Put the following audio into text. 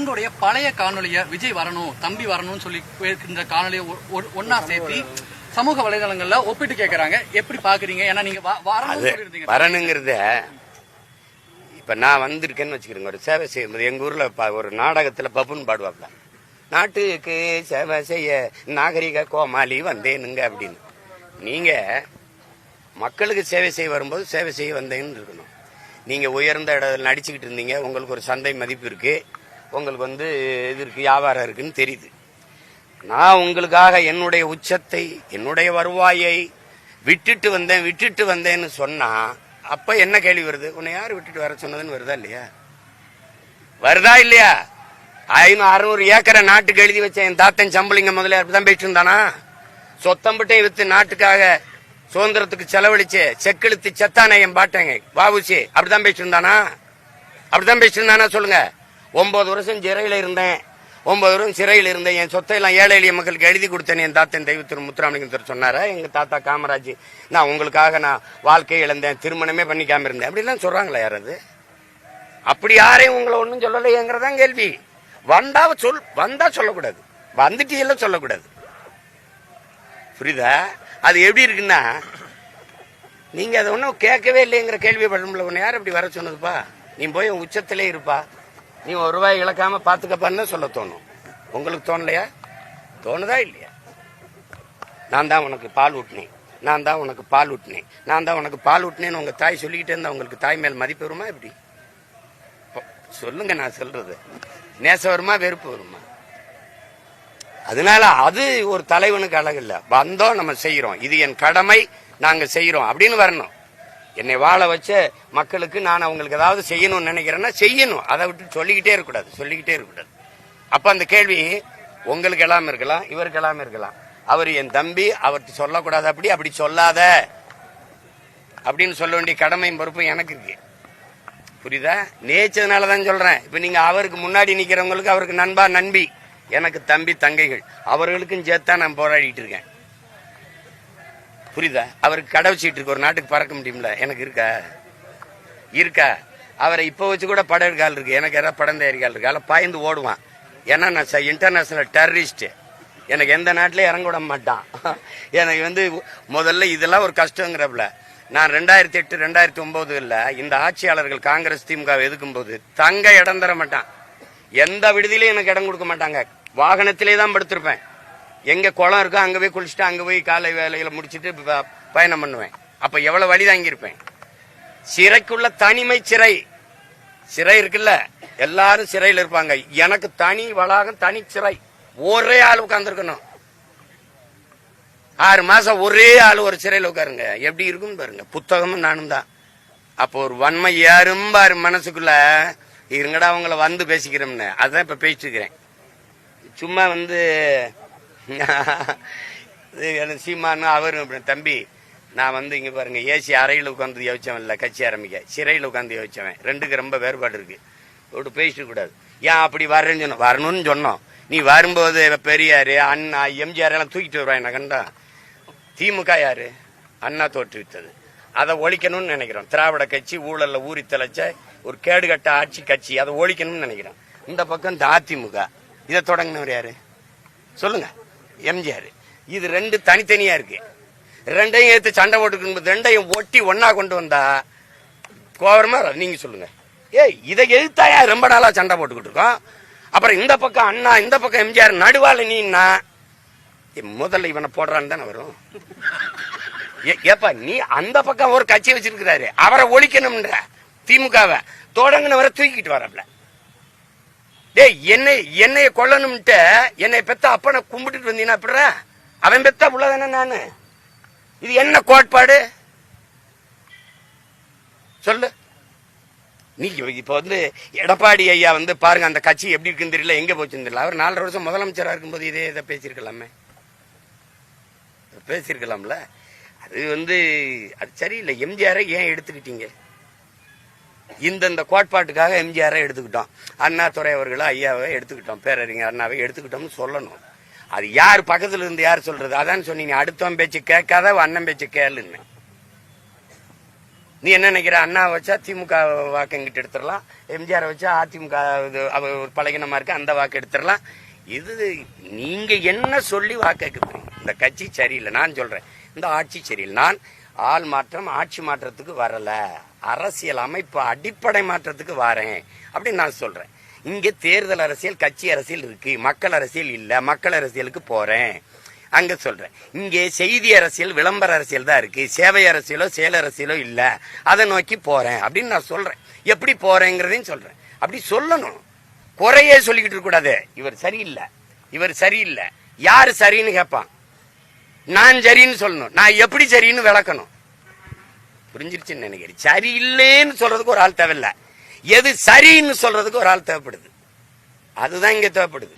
உங்களுடைய பழைய காணொலிய விஜய் வரணும் தம்பி வரணும்னு சொல்லி இருக்கின்ற காணொலியை ஒ- ஒ- ஒண்ணா சேர்த்து சமூக வலைதளங்கள்ல ஒப்பிட்டு கேக்குறாங்க. எப்படி பாக்குறீங்க? ஏன்னா நீங்க வ- வரணும்னு அது சொல்லியிருந்தீங்க. வரணுங்கிறத இப்ப நான் வந்திருக்கேன்னு வச்சுக்கிறேங்க. ஒரு சேவை செய்யும்போது எங்க ஊர்ல ஒரு நாடகத்துல பப்புன்னு பாடுவாப்ல. நாட்டுக்கு சேவை செய்ய நாகரிக கோமாளி வந்தேனுங்க அப்படின்னு. நீங்க மக்களுக்கு சேவை செய்ய வரும்போது சேவை செய்ய வந்தேன்னு இருக்கணும். நீங்க உயர்ந்த இடத்துல நடிச்சுக்கிட்டு இருந்தீங்க. உங்களுக்கு ஒரு சந்தை மதிப்பு இருக்கு. உங்களுக்கு வந்து இது வியாபாரம் இருக்குன்னு தெரியுது. நான் உங்களுக்காக என்னுடைய உச்சத்தை என்னுடைய வருவாயை விட்டுட்டு வந்தேன் விட்டுட்டு வந்தேன்னு சொன்னா அப்ப என்ன கேள்வி வருது? உன்னை யார் விட்டுட்டு வர சொன்னதுன்னு வருதா இல்லையா? வருதா இல்லையா? ஐநூறு அறுநூறு ஏக்கரை நாட்டுக்கு எழுதி வச்ச என் தாத்தன் சம்பளிங்க முதல்ல அப்படிதான் போயிட்டு இருந்தானா? சொத்தம்பட்டையும் வித்து நாட்டுக்காக சுதந்திரத்துக்கு செலவழிச்சு செக்கெழுத்து செத்தானே என் பாட்டேங்க. வாவுசி அப்படிதான் பேசிட்டு இருந்தானா? அப்படிதான் பேசிட்டு இருந்தானா சொல்லுங்க. ஒன்பது வருஷம் சிறையில் இருந்தேன். ஒன்பது வருஷம் சிறையில் இருந்தேன். என் சொத்தை எல்லாம் ஏழை எளிய மக்களுக்கு எழுதி கொடுத்தேன். என் தாத்தன் தெய்வ திரு முத்துராமலிங்கத்தர் சொன்னாரா. எங்க தாத்தா காமராஜ் நான் உங்களுக்காக நான் வாழ்க்கையை இழந்தேன். திருமணமே பண்ணிக்காம இருந்தேன். அப்படிலாம் சொல்றாங்களா யாராவது அப்படி யாரையும் உங்களை ஒன்றும் சொல்லலையேங்கிறதான் கேள்வி. வந்தா சொல் வந்தா சொல்லக்கூடாது. வந்துட்டீங்கள சொல்லக்கூடாது. புரியுதா? அது எப்படி இருக்குன்னா நீங்க அதை ஒன்றும் கேட்கவே இல்லைங்கிற கேள்வி படும்ல உன்னை யார் அப்படி வர சொன்னதுப்பா? நீ போய் உச்சத்திலே இருப்பா. நீ ஒரு ரூபாய் இழக்காம பாத்துக்கப்பான்னு சொல்ல தோணும். உங்களுக்கு தோணலையா? தோணுதா இல்லையா? நான் தான் உனக்கு பால் ஊட்டினேன். நான் தான் உனக்கு பால் ஊட்டினேன். நான் தான் உனக்கு பால் ஊட்டினேன்னு உங்க தாய் சொல்லிக்கிட்டே இருந்தா உங்களுக்கு தாய் மேல் மதிப்பு வருமா எப்படி? சொல்லுங்க நான் சொல்றது. நேசம் வருமா வெறுப்பு வருமா? அதனால அது ஒரு தலைவனுக்கு அழகு இல்ல. வந்தோம் நம்ம செய்யறோம் இது என் கடமை நாங்க செய்யறோம் அப்படின்னு வரணும். என்னை வாழ வச்ச மக்களுக்கு நான் அவங்களுக்கு ஏதாவது செய்யணும்னு நினைக்கிறேன்னா செய்யணும். அதை விட்டு சொல்லிக்கிட்டே இருக்கக்கூடாது சொல்லிக்கிட்டே இருக்கக்கூடாது. அப்ப அந்த கேள்வி உங்களுக்கு எல்லாம் இருக்கலாம் இவருக்கு எல்லாம் இருக்கலாம். அவர் என் தம்பி அவர்கிட்ட சொல்லக்கூடாது அப்படி அப்படி சொல்லாத. அப்படின்னு சொல்ல வேண்டிய கடமையும் பொறுப்பும் எனக்கு இருக்கு. புரியுதா? நேச்சதுனால தான் சொல்றேன். இப்ப நீங்க அவருக்கு முன்னாடி நிக்கிறவங்களுக்கு அவருக்கு நண்பா நண்பி. எனக்கு தம்பி தங்கைகள். அவர்களுக்கும் சேர்த்தா நான் போராடிட்டு இருக்கேன். புரியுதா? அவருக்கு கடை வச்சுட்டு இருக்கு. ஒரு நாட்டுக்கு பறக்க முடியும்ல? எனக்கு இருக்கா? இருக்கா? அவரை இப்போ வச்சு கூட படம் எடுக்கால் இருக்கு. எனக்கு யாராவது படம் தயாரிக்கால் இருக்கு. அதில் பாய்ந்து ஓடுவான். ஏன்னா நான் இன்டர்நேஷனல் டெரரிஸ்ட் எனக்கு எந்த நாட்டிலையும் இறங்க விட மாட்டான். எனக்கு வந்து முதல்ல இதெல்லாம் ஒரு கஷ்டங்கிறப்பல. நான் ரெண்டாயிரத்தி எட்டு ரெண்டாயிரத்தி ஒன்பதுல இந்த ஆட்சியாளர்கள் காங்கிரஸ் திமுக எதுக்கும் போது தங்க இடம் தர மாட்டான். எந்த விடுதியிலையும் எனக்கு இடம் கொடுக்க மாட்டாங்க. வாகனத்திலே தான் படுத்திருப்பேன். எங்க குளம் இருக்கோ அங்க போய் குளிச்சுட்டு அங்க போய் காலை வேலைகளை முடிச்சிட்டு பயணம் பண்ணுவேன். அப்ப எவ்வளவு வழி தாங்கியிருப்பேன். சிறைக்குள்ள தனிமை சிறை. சிறை இருக்குல்ல? எல்லாரும் சிறையில் இருப்பாங்க. எனக்கு தனி வளாகம் தனி சிறை. ஒரே ஆள் உட்கார்ந்துருக்கணும். ஆறு மாசம் ஒரே ஆள் ஒரு சிறையில் உட்காருங்க. எப்படி இருக்கும் பாருங்க. புத்தகமும் நானும் தான். அப்போ ஒரு வன்மை ஏறும் பாரு மனசுக்குள்ள. இருங்கடா அவங்கள வந்து பேசிக்கிறோம்னு. அதான் இப்ப பேசிட்டு இருக்கிறேன். சும்மா வந்து எனக்கு சீமானு அவரும் தம்பி நான் வந்து இங்கே பாருங்க ஏசி அறையில் உட்காந்து யோசிச்சவன் இல்லை கட்சி ஆரம்பிக்க. சிறையில் உட்காந்து யோசிச்சவன். ரெண்டுக்கு ரொம்ப வேறுபாடு இருக்கு. விட்டு பேசிட்டு கூடாது. ஏன் அப்படி வரேன்னு சொன்னோம். வரணும்னு சொன்னோம். நீ வரும்போது பெரியார் அண்ணா எம்ஜிஆர் எல்லாம் தூக்கிட்டு வருவான் என்ன கண்டா? திமுக யாரு? அண்ணா தோற்றுவித்தது அதை ஒழிக்கணும்னு நினைக்கிறோம். திராவிட கட்சி ஊழல்ல ஊறி தலைச்ச ஒரு கேடுகட்ட ஆட்சி கட்சி. அதை ஒழிக்கணும்னு நினைக்கிறோம். இந்த பக்கம் இந்த அதிமுக. இதை தொடங்கினவர் யாரு? சொல்லுங்க. எம்ஜிஆர். இது ரெண்டு தனித்தனியா இருக்கு. ரெண்டையும் ஏத்து சண்டை போட்டுக்கணும் ரெண்டையும் ஒட்டி ஒன்னா கொண்டு வந்தா கோவரமா நீங்க சொல்லுங்க. ஏய் இதை எழுத்தாயா ரொம்ப நாளா சண்டை போட்டுக்கிட்டு இருக்கோம்? அப்புறம் இந்த பக்கம் அண்ணா இந்த பக்கம் எம்ஜிஆர் நடுவால நீன்னா? முதல்ல இவனை போடுறான்னு தானே வரும். ஏ- ஏப்பா நீ அந்த பக்கம் ஒரு கட்சி வச்சிருக்கிறாரு. அவரை ஒழிக்கணும்ன்ற திமுகவை. தொடங்கினவரை தூக்கிட்டு வரப்பல ஏய் என்னை என்னைய கொல்லணும்ட்டு என்னை பெத்த அப்பனை கும்பிட்டுட்டு வந்தீங்கன்னா அப்படிற அவன் பெத்த உள்ளதானே நானு? இது என்ன கோட்பாடு? சொல்லு. நீ இப்ப வந்து எடப்பாடி ஐயா வந்து பாருங்க அந்த கட்சி எப்படி இருக்குன்னு தெரியல எங்க போச்சுன்னு தெரியல. அவர் நாலரை வருஷம் முதலமைச்சரா இருக்கும்போது இதே இதை பேசியிருக்கலாமே. பேசியிருக்கலாம்ல. அது வந்து அது சரியில்லை. எம்ஜிஆரை ஏன் எடுத்துக்கிட்டீங்க? இந்தந்த கோட்பாட்டுக்காக எம்ஜிஆரை எடுத்துக்கிட்டோம். அண்ணாதுரை அவர்களை ஐயாவை எடுத்துக்கிட்டோம். பேரறிஞர் அண்ணாவை எடுத்துக்கிட்டோம்னு சொல்லணும். அது யார் பக்கத்துல இருந்து யார் சொல்றது? அதான் சொன்னீங்க. அடுத்தவன் பேச்சு கேட்காத அண்ணன் பேச்சு கேளுன்னு. நீ என்ன நினைக்கிற? அண்ணா வச்சா திமுக வாக்கு எங்கிட்ட எடுத்துடலாம். எம்ஜிஆர் வச்சா அதிமுக இது ஒரு பழகினமா இருக்கு அந்த வாக்கு எடுத்துடலாம். இது நீங்க என்ன சொல்லி வாக்கு கேட்க இந்த கட்சி சரியில்லை. நான் சொல்றேன். இந்த ஆட்சி சரியில்லை. நான் ஆள் மாற்றம் ஆட்சி மாற்றத்துக்கு வரல. அரசியல் அமைப்பு அடிப்படை மாற்றத்துக்கு வரேன் அப்படின்னு நான் சொல்றேன். இங்க தேர்தல் அரசியல் கட்சி அரசியல் இருக்கு. மக்கள் அரசியல் இல்ல மக்கள் அரசியலுக்கு போறேன். அங்க சொல்றேன். இங்கே செய்தி அரசியல் விளம்பர அரசியல் தான் இருக்கு. சேவை அரசியலோ செயல் அரசியலோ இல்ல. அதை நோக்கி போறேன் அப்படின்னு நான் சொல்றேன். எப்படி போறேங்கிறதையும் சொல்றேன். அப்படி சொல்லணும். குறையே சொல்லிக்கிட்டு கூடாது. இவர் சரியில்லை. இவர் சரியில்லை. யார் சரின்னு கேட்பான்? நான் சரின்னு சொல்லணும். நான் எப்படி சரின்னு விளக்கணும்? புரிஞ்சிருச்சுன்னு நினைக்கிறேன். சரி இல்லைன்னு சொல்றதுக்கு ஒரு ஆள் தேவையில்ல. எது சரின்னு சொல்றதுக்கு ஒரு ஆள் தேவைப்படுது. அதுதான் இங்க தேவைப்படுது.